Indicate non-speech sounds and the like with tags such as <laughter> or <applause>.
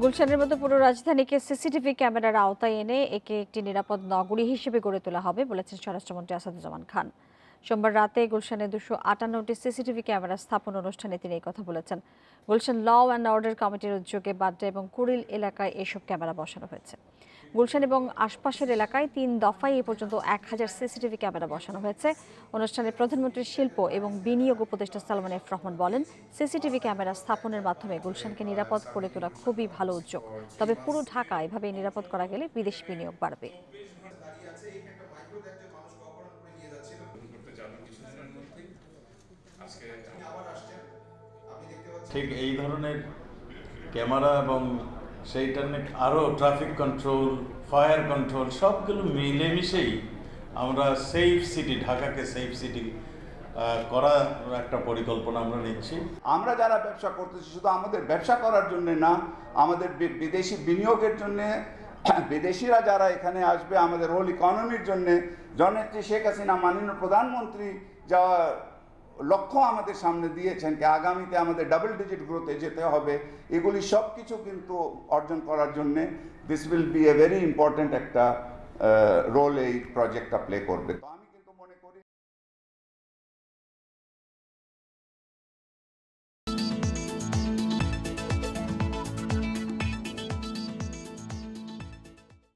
গুলশানের মতো পুরো রাজধানীকে সিসিটিভি ক্যামেরার আওতায় এনে একে একটি নিরাপদ নগরী হিসেবে গড়ে তোলা হবে বলেছেন স্বরাষ্ট্রমন্ত্রী আসাদুজ্জামান খান। সোমবার রাতে গুলশানে দুশো আটান্নটি সিসিটিভি ক্যামেরা স্থাপন অনুষ্ঠানে তিনি এই কথা বলেছেন। গুলশান ল অ্যান্ড অর্ডার কমিটির উদ্যোগে বাড্ডা এবং কুড়িল এলাকায় এসব ক্যামেরা বসানো হয়েছে। গুলশান এবং আশপাশের এলাকায় তিন দফায় এ পর্যন্ত এক হাজার সিসিটিভি ক্যামেরা বসানো হয়েছে। অনুষ্ঠানে প্রধানমন্ত্রীর শিল্প এবং বিনিয়োগ উপদেষ্টা সালমান এফ রহমান বলেন, সিসিটিভি ক্যামেরা স্থাপনের মাধ্যমে গুলশানকে নিরাপদ করে তোলা খুবই ভালো উদ্যোগ। তবে পুরো ঢাকা এভাবে নিরাপদ করা গেলে বিদেশি বিনিয়োগ বাড়বে। ঠিক এই ধরনের ক্যামেরা এবং সেইটার আরও ট্রাফিক কন্ট্রোল ফায়ার কন্ট্রোল সবগুলো মিলেমিশেই আমরা সেফ সিটি ঢাকাকে সেফ সিটি করার একটা পরিকল্পনা আমরা নিচ্ছি। আমরা যারা ব্যবসা করতেছি শুধু আমাদের ব্যবসা করার জন্য না আমাদের বিদেশি বিনিয়োগের জন্যে <clears throat> বিদেশিরা যারা এখানে আসবে আমাদের হোল ইকোনমির জন্য জননেত্রী শেখ হাসিনা মাননীয় প্রধানমন্ত্রী যা লক্ষ্য আমাদের সামনে দিয়েছেন যে আগামীতে আমাদের ডাবল ডিজিট গ্রোথে যেতে হবে, এগুলি সব কিছু কিন্তু অর্জন করার জন্যে this will be a very important একটা রোল এই প্রজেক্টটা প্লে করবে।